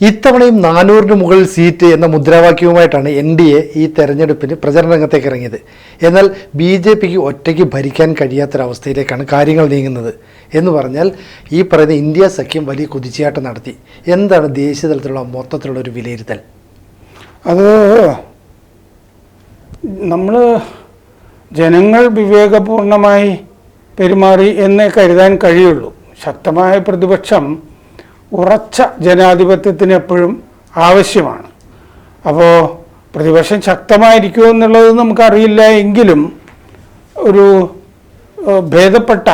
ഇത്തവണയും നാനൂറിന് മുകളിൽ സീറ്റ് എന്ന മുദ്രാവാക്യവുമായിട്ടാണ് എൻ ഡി എ ഈ തെരഞ്ഞെടുപ്പിന് പ്രചരണ രംഗത്തേക്ക് ഇറങ്ങിയത്. എന്നാൽ ബി ജെ പിക്ക് ഒറ്റയ്ക്ക് ഭരിക്കാൻ കഴിയാത്തൊരവസ്ഥയിലേക്കാണ് കാര്യങ്ങൾ നീങ്ങുന്നത് എന്ന് പറഞ്ഞാൽ ഈ പറയുന്ന ഇന്ത്യ സഖ്യം വലിയ കുതിച്ചുചാട്ടം നടത്തി. എന്താണ് ദേശീയ തലത്തിലുള്ള മൊത്തത്തിലുള്ള ഒരു വിലയിരുത്തൽ? അത് നമ്മൾ ജനങ്ങൾ വിവേകപൂർണമായി പെരുമാറി എന്നേ കരുതാൻ കഴിയുള്ളൂ. ശക്തമായ പ്രതിപക്ഷം ഉറച്ച ജനാധിപത്യത്തിന് എപ്പോഴും ആവശ്യമാണ്. അപ്പോൾ പ്രതിപക്ഷം ശക്തമായിരിക്കുമോ എന്നുള്ളത് നമുക്കറിയില്ല എങ്കിലും ഒരു ഏഹ്, ഭേദപ്പെട്ട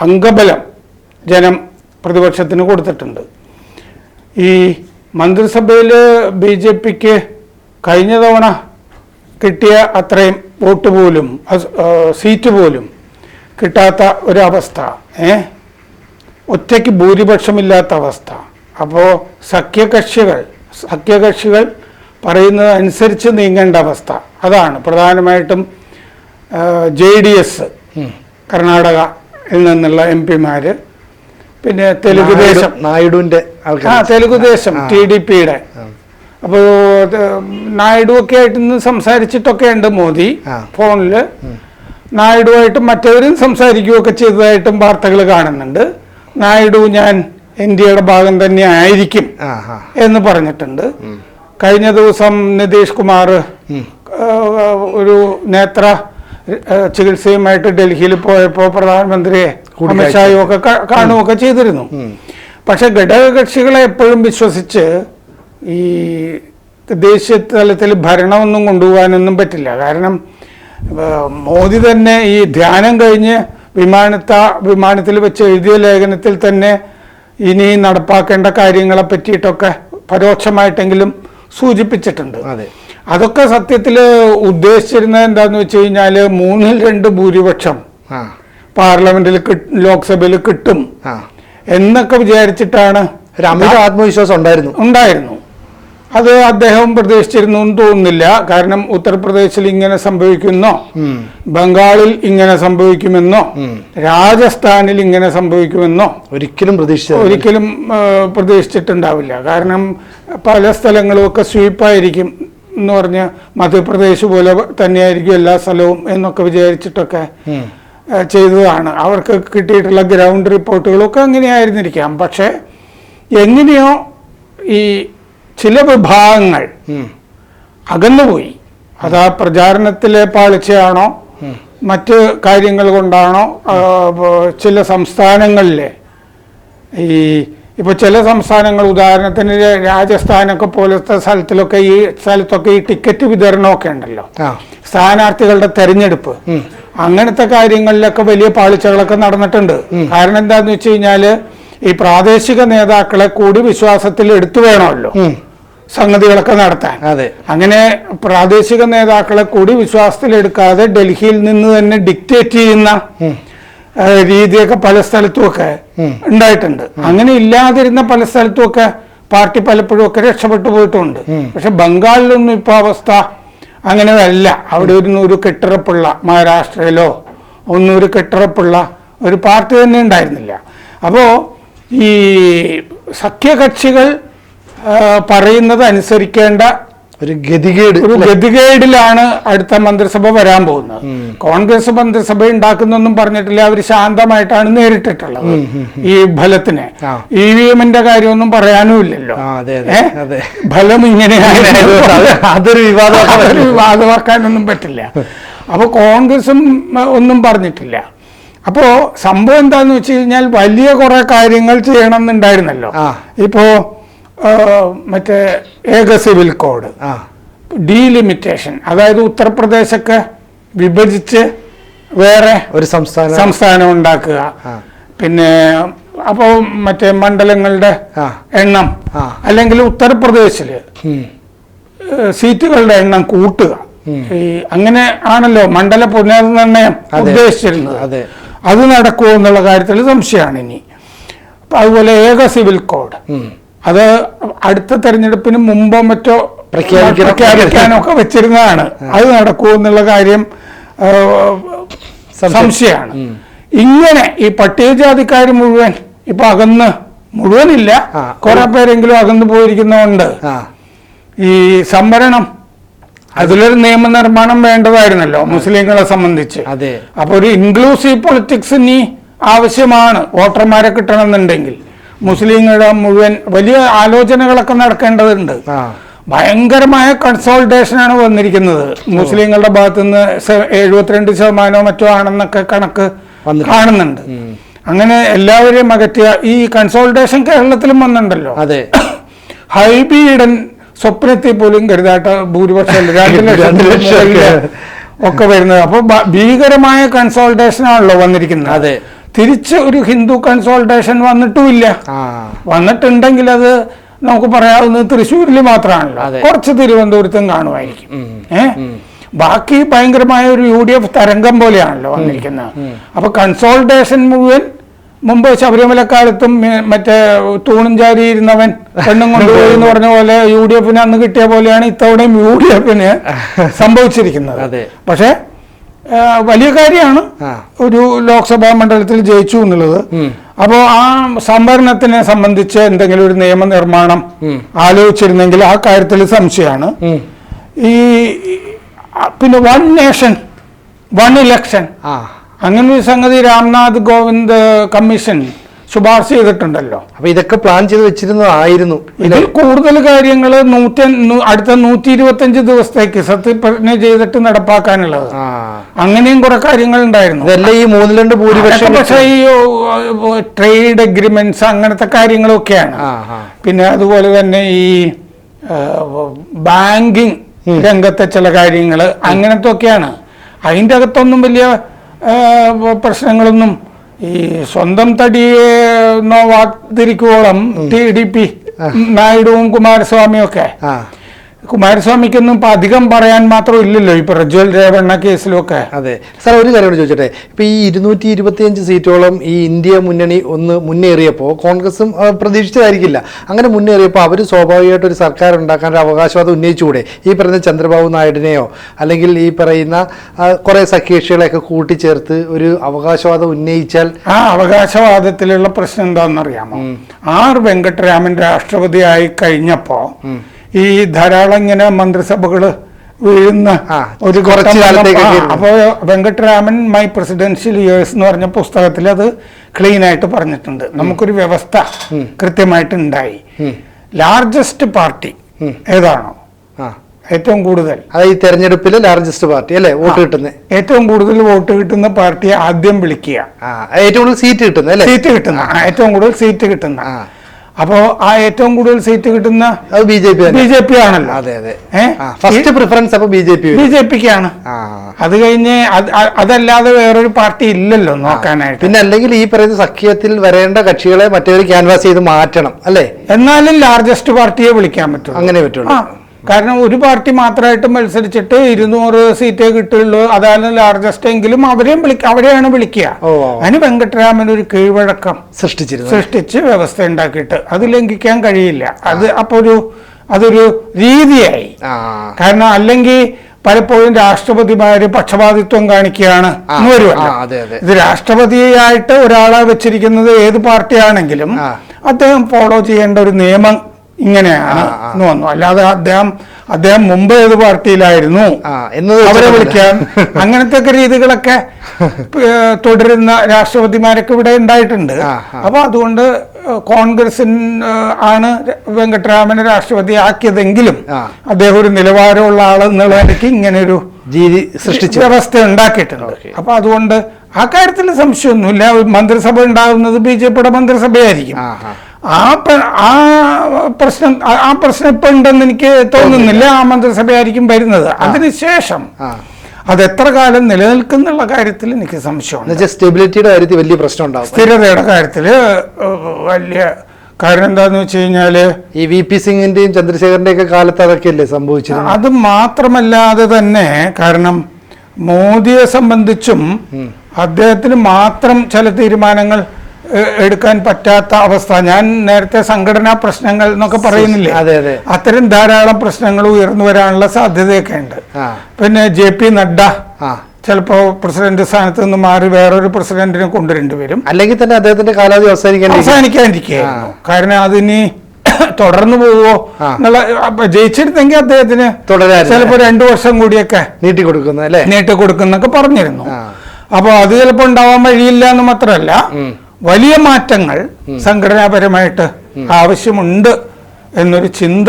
അംഗബലം ജനം പ്രതിപക്ഷത്തിന് കൊടുത്തിട്ടുണ്ട്. ഈ മന്ത്രിസഭയിൽ ബി ജെ പിക്ക് കഴിഞ്ഞ തവണ കിട്ടിയ അത്രയും വോട്ട് പോലും സീറ്റ് പോലും കിട്ടാത്ത ഒരവസ്ഥ ഏ? ഒറ്റയ്ക്ക് ഭൂരിപക്ഷമില്ലാത്ത അവസ്ഥ. അപ്പോൾ സഖ്യകക്ഷികൾ സഖ്യകക്ഷികൾ പറയുന്നത് അനുസരിച്ച് നീങ്ങേണ്ട അവസ്ഥ. അതാണ് പ്രധാനമായിട്ടും ജെ ഡി എസ് കർണാടകയിൽ നിന്നുള്ള എം പിമാർ പിന്നെ തെലുഗുദേശം ദേശം. നായിഡു- ആ തെലുഗുദേശം ടി ഡി പിയുടെ. അപ്പോൾ നായിഡു ഒക്കെ ആയിട്ട് ഇന്ന് സംസാരിച്ചിട്ടൊക്കെ ഉണ്ട് മോദി. ഫോണിൽ നായിഡുവായിട്ടും മറ്റവരും സംസാരിക്കുകയൊക്കെ ചെയ്തതായിട്ടും വാർത്തകൾ കാണുന്നുണ്ട്. നായിഡു ഞാൻ ഇന്ത്യയുടെ ഭാഗം തന്നെ ആയിരിക്കും എന്ന് പറഞ്ഞിട്ടുണ്ട്. കഴിഞ്ഞ ദിവസം നിതീഷ് കുമാർ ഒരു നേത്ര ചികിത്സയുമായിട്ട് ഡൽഹിയിൽ പോയപ്പോൾ പ്രധാനമന്ത്രിയെ. അമിത്ഷായും ഒക്കെ കാണുകയൊക്കെ ചെയ്തിരുന്നു. പക്ഷെ ഘടകകക്ഷികളെ എപ്പോഴും വിശ്വസിച്ച് ഈ ദേശീയ തലത്തിൽ ഭരണമൊന്നും കൊണ്ടുപോകാനൊന്നും പറ്റില്ല. കാരണം മോദി തന്നെ ഈ ധ്യാനം കഴിഞ്ഞ് വിമാനത്ത വിമാനത്തിൽ വെച്ച് എഴുതിയ ലേഖനത്തിൽ തന്നെ ഇനി നടപ്പാക്കേണ്ട കാര്യങ്ങളെ പറ്റിയിട്ടൊക്കെ പരോക്ഷമായിട്ടെങ്കിലും സൂചിപ്പിച്ചിട്ടുണ്ട്. അതെ. അതൊക്കെ സത്യത്തിൽ ഉദ്ദേശിച്ചിരുന്നത് എന്താന്ന് വെച്ച് കഴിഞ്ഞാൽ മൂന്നിൽ രണ്ട് ഭൂരിപക്ഷം പാർലമെന്റിൽ ലോക്സഭയിൽ കിട്ടും എന്നൊക്കെ വിചാരിച്ചിട്ടാണ് ആത്മവിശ്വാസം ഉണ്ടായിരുന്നു. ഉണ്ടായിരുന്നു. അത് അദ്ദേഹം പ്രതീക്ഷിച്ചിരുന്നു എന്ന് തോന്നുന്നില്ല. കാരണം ഉത്തർപ്രദേശിൽ ഇങ്ങനെ സംഭവിക്കുന്നോ. ബംഗാളിൽ ഇങ്ങനെ സംഭവിക്കുമെന്നോ രാജസ്ഥാനിൽ ഇങ്ങനെ സംഭവിക്കുമെന്നോ ഒരിക്കലും ഒരിക്കലും പ്രതീക്ഷിച്ചിട്ടുണ്ടാവില്ല. കാരണം പല സ്ഥലങ്ങളും ഒക്കെ സ്വീപ്പായിരിക്കും എന്ന് പറഞ്ഞ മധ്യപ്രദേശ് പോലെ തന്നെയായിരിക്കും എല്ലാ സ്ഥലവും എന്നൊക്കെ വിചാരിച്ചിട്ടൊക്കെ ചെയ്തതാണ്. അവർക്ക് കിട്ടിയിട്ടുള്ള ഗ്രൗണ്ട് റിപ്പോർട്ടുകളൊക്കെ അങ്ങനെയായിരുന്നിരിക്കാം. പക്ഷേ എങ്ങനെയോ ഈ ചില വിഭാഗങ്ങൾ. അകന്നുപോയി. അത് ആ പ്രചാരണത്തിലെ പാളിച്ചയാണോ? മറ്റ് കാര്യങ്ങൾ കൊണ്ടാണോ? ചില സംസ്ഥാനങ്ങളിലെ ഈ ഇപ്പോൾ ചില സംസ്ഥാനങ്ങൾ ഉദാഹരണത്തിന് രാജസ്ഥാനൊക്കെ പോലത്തെ സ്ഥലത്തിലൊക്കെ ഈ സ്ഥലത്തൊക്കെ ഈ ടിക്കറ്റ് വിതരണമൊക്കെ ഉണ്ടല്ലോ. സ്ഥാനാർത്ഥികളുടെ തെരഞ്ഞെടുപ്പ്. അങ്ങനത്തെ കാര്യങ്ങളിലൊക്കെ വലിയ പാളിച്ചകളൊക്കെ നടന്നിട്ടുണ്ട്. കാരണം എന്താന്ന് വെച്ച് കഴിഞ്ഞാൽ ഈ പ്രാദേശിക നേതാക്കളെ കൂടി വിശ്വാസത്തിൽ എടുത്തു വേണമല്ലോ. സംഗതികളൊക്കെ നടത്താൻ. അതെ. അങ്ങനെ പ്രാദേശിക നേതാക്കളെ കൂടി വിശ്വാസത്തിൽ എടുക്കാതെ ഡൽഹിയിൽ നിന്ന് തന്നെ ഡിക്റ്റേറ്റ് ചെയ്യുന്ന രീതിയൊക്കെ പല സ്ഥലത്തുമൊക്കെ ഉണ്ടായിട്ടുണ്ട്. അങ്ങനെ ഇല്ലാതിരുന്ന പല സ്ഥലത്തുമൊക്കെ പാർട്ടി പലപ്പോഴും ഒക്കെ രക്ഷപ്പെട്ടു പോയിട്ടുണ്ട്. പക്ഷെ ബംഗാളിലൊന്നും ഇപ്പൊ അവസ്ഥ അങ്ങനെ അല്ല അവിടെ ഒരു ഒരു കെട്ടിറപ്പുള്ള മഹാരാഷ്ട്രയിലോ ഒന്നും ഒരു കെട്ടിറപ്പുള്ള ഒരു പാർട്ടി തന്നെ ഉണ്ടായിരുന്നില്ല. അപ്പോൾ ഈ സഖ്യകക്ഷികൾ പറയുന്നത് അനുസരിക്കേണ്ട ഒരു ഗതികേട് ഒരു ഗതികേടിലാണ് അടുത്ത മന്ത്രിസഭ വരാൻ പോകുന്നത്. കോൺഗ്രസ് മന്ത്രിസഭ ഉണ്ടാക്കുന്നൊന്നും പറഞ്ഞിട്ടില്ല. അവർ ശാന്തമായിട്ടാണ് നേരിട്ടിട്ടുള്ളത്. ഈ ഫലത്തിനെ. ഇ വി എമ്മിന്റെ കാര്യമൊന്നും പറയാനും ഇല്ലല്ലോ അതെ, അതെ, അതെ. ഫലം ഇങ്ങനെയാണ് അതൊരു. വിവാദമാക്കാനൊന്നും പറ്റില്ല. അപ്പൊ കോൺഗ്രസും ഒന്നും പറഞ്ഞിട്ടില്ല. അപ്പോ സംഭവം എന്താന്ന് വെച്ച് കഴിഞ്ഞാൽ വലിയ കുറെ കാര്യങ്ങൾ ചെയ്യണം എന്നുണ്ടായിരുന്നല്ലോ ഇപ്പോ മറ്റേ ഏക സിവിൽ കോഡ് ഡീലിമിറ്റേഷൻ അതായത് ഉത്തർപ്രദേശൊക്കെ വിഭജിച്ച് വേറെ ഒരു സംസ്ഥാന. സംസ്ഥാനം ഉണ്ടാക്കുക. പിന്നെ അപ്പോൾ മറ്റേ മണ്ഡലങ്ങളുടെ എണ്ണം അല്ലെങ്കിൽ ഉത്തർപ്രദേശിൽ സീറ്റുകളുടെ എണ്ണം കൂട്ടുക. അങ്ങനെ ആണല്ലോ മണ്ഡല പുനർനിർണയം അതെ. ഉദ്ദേശിച്ചിരുന്നത്. അതെ. നടക്കുമോ എന്നുള്ള കാര്യത്തിൽ സംശയമാണ് ഇനി. അതുപോലെ ഏക സിവിൽ കോഡ്. അത് അടുത്ത തെരഞ്ഞെടുപ്പിന് മുമ്പോ മറ്റോ പ്രഖ്യാപിക്കാനൊക്കെ വെച്ചിരുന്നതാണ്. അത് നടക്കുമോ എന്നുള്ള കാര്യം സംശയമാണ്. ഇങ്ങനെ ഈ പട്ടികജാതിക്കാർ മുഴുവൻ ഇപ്പൊ അകന്ന് മുഴുവനില്ല. കുറെ പേരെങ്കിലും അകന്നു പോയിരിക്കുന്നതുകൊണ്ട് ഈ സംവരണം അതിലൊരു നിയമനിർമ്മാണം വേണ്ടതായിരുന്നല്ലോ മുസ്ലിങ്ങളെ സംബന്ധിച്ച്. അതെ. അപ്പൊ ഒരു ഇൻക്ലൂസീവ് പൊളിറ്റിക്സ് ഇനി ആവശ്യമാണ് വോട്ടർമാരെ കിട്ടണമെന്നുണ്ടെങ്കിൽ. മുസ്ലിങ്ങളുടെ മുഴുവൻ വലിയ ആലോചനകളൊക്കെ നടക്കേണ്ടതുണ്ട്. ഭയങ്കരമായ കൺസോൾട്ടേഷനാണ് വന്നിരിക്കുന്നത്. മുസ്ലിങ്ങളുടെ ഭാഗത്തു നിന്ന് എഴുപത്തിരണ്ട് ശതമാനമോ മറ്റോ ആണെന്നൊക്കെ കണക്ക് കാണുന്നുണ്ട്. അങ്ങനെ എല്ലാവരെയും അകറ്റിയ ഈ കൺസോൾട്ടേഷൻ കേരളത്തിലും വന്നിട്ടുണ്ടല്ലോ. അതെ. ഹൈബി ഈഡൻ സ്വപ്നത്തിൽ പോലും കരുതാട്ട ഭൂരിപക്ഷം രണ്ട് ലക്ഷം ഒക്കെ. വരുന്നത്. അപ്പൊ ഭീകരമായ കൺസോൾട്ടേഷൻ ആണല്ലോ വന്നിരിക്കുന്നത്. അതെ. തിരിച്ച് ഒരു ഹിന്ദു കൺസോൾട്ടേഷൻ വന്നിട്ടുമില്ല. വന്നിട്ടുണ്ടെങ്കിൽ അത് നമുക്ക് പറയാവുന്നത് തൃശ്ശൂരിൽ മാത്രമാണല്ലോ. കുറച്ച് തിരുവനന്തപുരത്തും കാണുമായിരിക്കും. ഏ? ബാക്കി ഭയങ്കരമായ ഒരു യു ഡി എഫ് തരംഗം പോലെയാണല്ലോ വന്നിരിക്കുന്നത്. അപ്പൊ കൺസോൾട്ടേഷൻ മുഴുവൻ മുമ്പ് ശബരിമലക്കാലത്തും മറ്റേ തൂണും ചാരി ഇരുന്നവൻ പെണ്ണും കൊണ്ടുപോയി എന്ന് പറഞ്ഞ പോലെ യു ഡി എഫിന് അന്ന് കിട്ടിയ പോലെയാണ് ഇത്തവണയും യു ഡി എഫിന് സംഭവിച്ചിരിക്കുന്നത്. പക്ഷേ വലിയ കാര്യമാണ് ഒരു ലോക്സഭാ മണ്ഡലത്തിൽ ജയിച്ചു എന്നുള്ളത്. അപ്പോൾ ആ സംവരണത്തിനെ സംബന്ധിച്ച് എന്തെങ്കിലും ഒരു നിയമനിർമ്മാണം ആലോചിച്ചിരുന്നെങ്കിൽ ആ കാര്യത്തിൽ സംശയമാണ്. ഈ പിന്നെ വൺ നേഷൻ വൺ ഇലക്ഷൻ. അങ്ങനെ ഒരു സംഗതി രാംനാഥ് കോവിന്ദ് കമ്മീഷൻ ശുപാർശ ചെയ്തിട്ടുണ്ടല്ലോ. അപ്പൊ ഇതൊക്കെ പ്ലാൻ ചെയ്ത് വെച്ചിരുന്നതായിരുന്നു. ഇതിൽ കൂടുതൽ കാര്യങ്ങൾ നൂറ്റി അടുത്ത നൂറ്റി ഇരുപത്തി അഞ്ച് ദിവസത്തേക്ക് സത്യപ്രതിജ്ഞ ചെയ്തിട്ട് നടപ്പാക്കാനുള്ളത്. അങ്ങനെയും കുറെ കാര്യങ്ങൾ ഉണ്ടായിരുന്നു ഇതെല്ലാം ഈ മൂന്ന് രണ്ട് ഭൂരിപക്ഷം പക്ഷേ ഈ ട്രേഡ് അഗ്രിമെന്റ്സ് അങ്ങനത്തെ കാര്യങ്ങളൊക്കെയാണ്. പിന്നെ അതുപോലെ തന്നെ ഈ ബാങ്കിങ് രംഗത്തെ ചില കാര്യങ്ങൾ അങ്ങനത്തെ ഒക്കെയാണ് അതിന്റെ അകത്തൊന്നും വലിയ പ്രശ്നങ്ങളൊന്നും ഈ സ്വന്തം തടിയെ നോവാതിരിക്കുവോളം ടി ഡി പി നായിഡുവും കുമാരസ്വാമിയും ഒക്കെ കുമാരസ്വാമിക്കൊന്നും ഇപ്പൊ അധികം പറയാൻ മാത്രം ഇല്ലല്ലോ ഇപ്പൊ പ്രജ്വൽ രേവണ്ണ കേസിലൊക്കെ. അതെ. സാർ ഒരു കാര്യം ചോദിച്ചോട്ടെ. ഇപ്പൊ ഈ ഇരുന്നൂറ്റി ഇരുപത്തിയഞ്ച് സീറ്റോളം ഈ ഇന്ത്യ മുന്നണി ഒന്ന് മുന്നേറിയപ്പോൾ കോൺഗ്രസും പ്രതീക്ഷിച്ചതായിരിക്കില്ല. അങ്ങനെ മുന്നേറിയപ്പോൾ അവർ സ്വാഭാവികമായിട്ട് ഒരു സർക്കാർ ഉണ്ടാക്കാൻ ഒരു അവകാശവാദം ഉന്നയിച്ചുകൂടെ? ഈ പറയുന്ന ചന്ദ്രബാബു നായിഡിനെയോ അല്ലെങ്കിൽ ഈ പറയുന്ന കുറെ സഖ്യകക്ഷികളെയൊക്കെ കൂട്ടിച്ചേർത്ത് ഒരു അവകാശവാദം ഉന്നയിച്ചാൽ ആ അവകാശവാദത്തിലുള്ള പ്രശ്നം എന്താണെന്നറിയാമോ? ആർ വെങ്കട്ടരാമൻ രാഷ്ട്രപതിയായി കഴിഞ്ഞപ്പോ ഈ ധാരാളം ഇങ്ങനെ മന്ത്രിസഭകൾ വീഴുന്ന ഒരു കുറച്ച് അപ്പൊ കാലത്തേക്കൊക്കെ വന്നപ്പോ- ഇരുന്നു. വെങ്കട്ടരാമൻ മൈ പ്രസിഡൻഷ്യൽ ഇയേഴ്സ് എന്ന് പറഞ്ഞ പുസ്തകത്തിൽ അത് ക്ലീൻ ആയിട്ട് പറഞ്ഞിട്ടുണ്ട് നമുക്കൊരു വ്യവസ്ഥ കൃത്യമായിട്ട് ഉണ്ടായി. ലാർജസ്റ്റ് പാർട്ടി ഏതാണോ? ഏറ്റവും കൂടുതൽ. അത് ഈ തെരഞ്ഞെടുപ്പിൽ ലാർജസ്റ്റ് പാർട്ടി അല്ലേ? വോട്ട് കിട്ടുന്നത് ഏറ്റവും കൂടുതൽ വോട്ട് കിട്ടുന്ന പാർട്ടിയെ ആദ്യം വിളിക്കുക. ഏറ്റവും കൂടുതൽ സീറ്റ് കിട്ടുന്ന സീറ്റ് കിട്ടുന്ന. ഏറ്റവും കൂടുതൽ സീറ്റ് കിട്ടുന്ന. അപ്പോ ആ ഏറ്റവും കൂടുതൽ സീറ്റ് കിട്ടുന്ന അത് B J P B J P ആണല്ലോ. അതെ അതെ. ഫസ്റ്റ് പ്രിഫറൻസ് അപ്പൊ B J P B J പിക്ക് ആണ് ആ. അത് കഴിഞ്ഞ് അതല്ലാതെ വേറൊരു പാർട്ടി ഇല്ലല്ലോ നോക്കാനായിട്ട്. പിന്നെ അല്ലെങ്കിൽ ഈ പറയുന്ന സഖ്യത്തിൽ വരേണ്ട കക്ഷികളെ മറ്റൊരു ക്യാൻവാസ് ചെയ്ത് മാറ്റണം അല്ലേ? എന്നാലും ലാർജസ്റ്റ് പാർട്ടിയെ വിളിക്കാൻ പറ്റും അങ്ങനെ പറ്റുള്ളൂ. കാരണം ഒരു പാർട്ടി മാത്രമായിട്ട് മത്സരിച്ചിട്ട് ഇരുന്നൂറ് സീറ്റേ കിട്ടുള്ളൂ. അതാണ് ലാർജസ്റ്റ് എങ്കിലും അവരെയും വിളിക്ക അവരെയാണ് വിളിക്കുക. അതിന് വെങ്കട്ടരാമൻ ഒരു കീഴ്വഴക്കം സൃഷ്ടിച്ചിരുന്നു. സൃഷ്ടിച്ച് വ്യവസ്ഥ ഉണ്ടാക്കിയിട്ട്. അത് ലംഘിക്കാൻ കഴിയില്ല. അത് അപ്പൊ ഒരു അതൊരു രീതിയായി. കാരണം അല്ലെങ്കിൽ പലപ്പോഴും രാഷ്ട്രപതിമാര് പക്ഷപാതിത്വം കാണിക്കുകയാണ്. ഇത് രാഷ്ട്രപതിയായിട്ട് ഒരാളെ വെച്ചിരിക്കുന്നത് ഏത് പാർട്ടിയാണെങ്കിലും. അദ്ദേഹം ഫോളോ ചെയ്യേണ്ട ഒരു നിയമം ഇങ്ങനെയാണ്. എന്ന് വന്നു. അല്ലാതെ അദ്ദേഹം അദ്ദേഹം മുമ്പ് ഏത് പാർട്ടിയിലായിരുന്നു? അവരെ വിളിക്കാൻ. അങ്ങനത്തെ രീതികളൊക്കെ തുടരുന്ന രാഷ്ട്രപതിമാരൊക്കെ ഇവിടെ ഉണ്ടായിട്ടുണ്ട്. അപ്പൊ അതുകൊണ്ട് കോൺഗ്രസിൻ ആണ് വെങ്കട്ടരാമനെ രാഷ്ട്രപതി ആക്കിയതെങ്കിലും അദ്ദേഹം ഒരു നിലവാരമുള്ള ആൾ എന്നുള്ള നിലയ്ക്ക് ഇങ്ങനെ ഒരു രീതി സൃഷ്ടിച്ച. വ്യവസ്ഥ ഉണ്ടാക്കിയിട്ടുണ്ട്. അപ്പൊ അതുകൊണ്ട് ആ കാര്യത്തിൽ സംശയമൊന്നുമില്ല. മന്ത്രിസഭ ഉണ്ടാകുന്നത് ബി ജെ പിയുടെ മന്ത്രിസഭയായിരിക്കും. ആ, ആ. പ്രശ്നം ആ- പ്രശ്നം ഇപ്പൊ ഉണ്ടെന്ന് എനിക്ക് തോന്നുന്നില്ല. ആ മന്ത്രിസഭയായിരിക്കും വരുന്നത്. അതിനുശേഷം അത് എത്ര കാലം നിലനിൽക്കുന്നുള്ള കാര്യത്തിൽ എനിക്ക് സംശയമാണ് സ്റ്റെബിലിറ്റിയുടെ കാര്യത്തിൽ വലിയ പ്രശ്നം ഉണ്ടാവും. സ്ഥിരതയുടെ കാര്യത്തിൽ വലിയ കാരണം എന്താന്ന് വെച്ച് കഴിഞ്ഞാൽ ഈ വി പി സിംഗിന്റെയും ചന്ദ്രശേഖരന്റെയും ഒക്കെ കാലത്ത് അതൊക്കെയല്ലേ സംഭവിച്ചത് അത് മാത്രമല്ലാതെ തന്നെ കാരണം മോദിയെ സംബന്ധിച്ചും അദ്ദേഹത്തിന് മാത്രം ചില തീരുമാനങ്ങൾ എടുക്കാൻ പറ്റാത്ത അവസ്ഥ. ഞാൻ നേരത്തെ സംഘടനാ പ്രശ്നങ്ങൾ എന്നൊക്കെ പറയുന്നില്ലേ? അതെ, അതെ. അത്തരം ധാരാളം പ്രശ്നങ്ങൾ ഉയർന്നു വരാനുള്ള സാധ്യതയൊക്കെ ഉണ്ട് പിന്നെ ജെ പി നഡ്ഡ ചിലപ്പോ പ്രസിഡന്റ് സ്ഥാനത്ത് നിന്ന് മാറി വേറൊരു പ്രസിഡന്റിനെ കൊണ്ടുവരേണ്ടി വരും. അല്ലെങ്കിൽ തന്നെ അദ്ദേഹത്തിന്റെ കാലാവധി അവസാനിക്കാൻ അവസാനിക്കാതിരിക്കുകയായിരുന്നു. കാരണം അതിനി തുടർന്നു പോവോ. എന്നുള്ള ജയിച്ചിരുന്നെങ്കിൽ അദ്ദേഹത്തിന്. ചിലപ്പോ രണ്ടു വർഷം കൂടിയൊക്കെ നീട്ടി കൊടുക്കുന്ന അല്ലേ? നീട്ടി കൊടുക്കുന്നൊക്കെ പറഞ്ഞിരുന്നു. അപ്പൊ അത് ചിലപ്പോ ഉണ്ടാവാൻ വഴിയില്ല എന്ന് മാത്രമല്ല വലിയ മാറ്റങ്ങൾ സംഘടനാപരമായിട്ട് ആവശ്യമുണ്ട് എന്നൊരു ചിന്ത.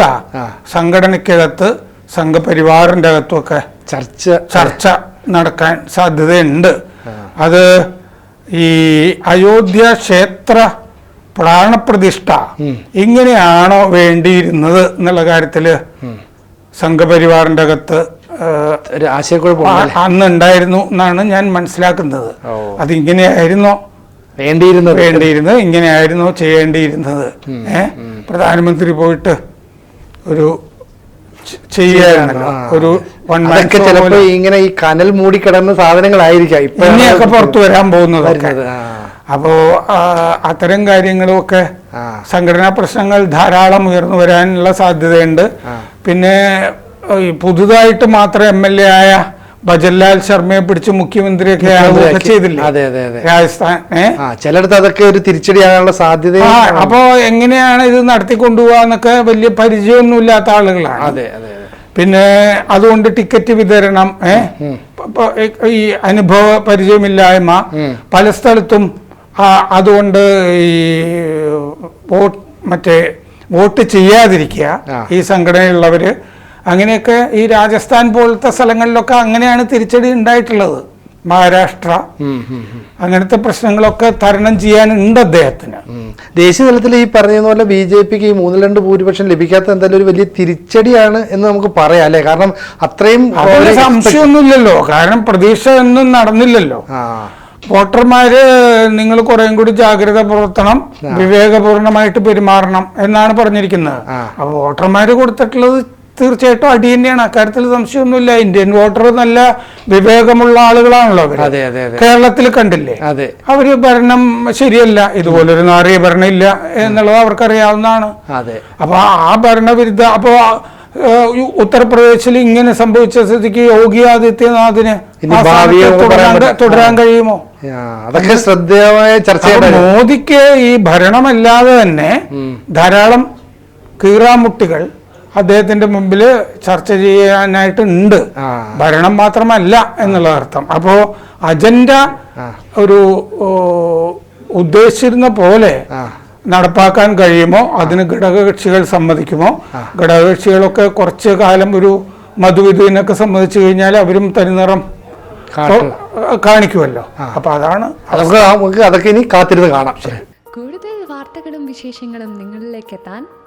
സംഘടനയ്ക്കകത്ത് സംഘപരിവാറിന്റെ അകത്തുമൊക്കെ ചർച്ച ചർച്ച നടക്കാൻ സാധ്യതയുണ്ട്. അത് ഈ അയോധ്യ ക്ഷേത്ര പ്രാണപ്രതിഷ്ഠ ഇങ്ങനെയാണോ വേണ്ടിയിരുന്നത് എന്നുള്ള കാര്യത്തിൽ സംഘപരിവാറിന്റെ അകത്ത് അന്ന് ഉണ്ടായിരുന്നു എന്നാണ് ഞാൻ മനസ്സിലാക്കുന്നത്. അതിങ്ങനെയായിരുന്നോ? വേണ്ടിയിരുന്നത് വേണ്ടിയിരുന്നത് ഇങ്ങനെയായിരുന്നു ചെയ്യേണ്ടിയിരുന്നത്. ഏഹ് പ്രധാനമന്ത്രി പോയിട്ട് ഒരു ചെയ്യായിരുന്നല്ലോ. ഒരു അതൊക്കെ ചിലപ്പോ ഇങ്ങനെ ഈ കനൽ മൂടിക്കിടന്ന സാധനങ്ങളായിരിക്കാം. ഇപ്പൊ ഇനിയൊക്കെ പുറത്തു വരാൻ പോകുന്നതൊക്കെ. ആ. അപ്പോ അത്തരം കാര്യങ്ങളുമൊക്കെ ആ. സംഘടനാ പ്രശ്നങ്ങൾ ധാരാളം ഉയർന്നു വരാനുള്ള സാധ്യതയുണ്ട്. പിന്നെ പുതുതായിട്ട് മാത്രം എം എൽ എ ആയ ഭജൻലാൽ ശർമ്മയെ പിടിച്ച് മുഖ്യമന്ത്രിയൊക്കെ ആവുകയൊക്കെ. ചെയ്തില്ലേ? അതെ അതെ അതെ. രാജസ്ഥാൻ ചിലടത്ത് ചിലയിടത്ത് അതൊക്കെ ഒരു തിരിച്ചടിയാകാനുള്ള സാധ്യത അപ്പോ എങ്ങനെയാണ് ഇത് നടത്തിക്കൊണ്ടുപോകാന്നൊക്കെ വലിയ പരിചയമൊന്നും ഇല്ലാത്ത ആളുകളാണ്. അതെ അതെ പിന്നെ അതുകൊണ്ട് ടിക്കറ്റ് വിതരണം ഈ അനുഭവ പരിചയമില്ലായ്മ പല സ്ഥലത്തും അതുകൊണ്ട് ഈ വോട്ട് മറ്റേ വോട്ട് ചെയ്യാതിരിക്കുക ഈ സംഘടനയുള്ളവര് അങ്ങനെയൊക്കെ ഈ രാജസ്ഥാൻ പോലത്തെ സ്ഥലങ്ങളിലൊക്കെ അങ്ങനെയാണ് തിരിച്ചടി ഉണ്ടായിട്ടുള്ളത്. മഹാരാഷ്ട്ര. അങ്ങനത്തെ പ്രശ്നങ്ങളൊക്കെ തരണം ചെയ്യാൻ ഉണ്ട് അദ്ദേഹത്തിന്. ദേശീയ തലത്തിൽ ഈ പറഞ്ഞ പോലെ ബി ജെ പിക്ക് ഈ മൂന്നിൽ രണ്ട് ഭൂരിപക്ഷം ലഭിക്കാത്ത എന്തായാലും ഒരു വലിയ തിരിച്ചടിയാണ് എന്ന് നമുക്ക് പറയാം അല്ലെ? കാരണം അത്രയും സംശയമൊന്നുമില്ലല്ലോ. കാരണം പ്രതീക്ഷ ഒന്നും നടന്നില്ലല്ലോ. വോട്ടർമാര് നിങ്ങൾ കുറേം കൂടി ജാഗ്രത പുലർത്തണം വിവേകപൂർണമായിട്ട് പെരുമാറണം എന്നാണ് പറഞ്ഞിരിക്കുന്നത്. അപ്പൊ വോട്ടർമാര് കൊടുത്തിട്ടുള്ളത് തീർച്ചയായിട്ടും അടി തന്നെയാണ്. അക്കാര്യത്തിൽ സംശയമൊന്നുമില്ല. ഇന്ത്യൻ വോട്ടർ നല്ല വിവേകമുള്ള ആളുകളാണല്ലോ അവർ അതെ അതെ കേരളത്തിൽ കണ്ടില്ലേ? അതെ. അവർ ഭരണം ശരിയല്ല. ഇതുപോലൊരു നാറിയ ഭരണം ഇല്ല എന്നുള്ളത് അവർക്കറിയാവുന്നതാണ്. അതെ. അപ്പൊ ആ ഭരണവിരുദ്ധ അപ്പോ ഉത്തർപ്രദേശിൽ ഇങ്ങനെ സംഭവിച്ച സ്ഥിതിക്ക് യോഗി ആദിത്യനാഥിന് തുടരാൻ കഴിയുമോ? അതൊക്കെ ശ്രദ്ധേയമായ ചർച്ച മോദിക്ക് ഈ ഭരണമല്ലാതെ തന്നെ ധാരാളം കീറാമുട്ടികൾ അദ്ദേഹത്തിന്റെ മുമ്പിൽ ചർച്ച ചെയ്യാനായിട്ട് ഉണ്ട് ഭരണം മാത്രമല്ല എന്നുള്ള അർത്ഥം. അപ്പോ അജണ്ട ഒരു ഉദ്ദേശിച്ചിരുന്ന പോലെ നടപ്പാക്കാൻ കഴിയുമോ? അതിന് ഘടകകക്ഷികൾ സമ്മതിക്കുമോ? ഘടകകക്ഷികളൊക്കെ കുറച്ച് കാലം ഒരു മധുവിധുവിനൊക്കെ സമ്മതിച്ചു കഴിഞ്ഞാൽ അവരും തനിനിറം. കാണിക്കുമല്ലോ. അപ്പൊ അതാണ് അതൊക്കെ നമുക്ക് അതൊക്കെ ഇനി കാത്തിരുന്ന് കാണാം. കൂടുതൽ വാർത്തകളും വിശേഷങ്ങളും നിങ്ങളിലേക്ക് എത്താൻ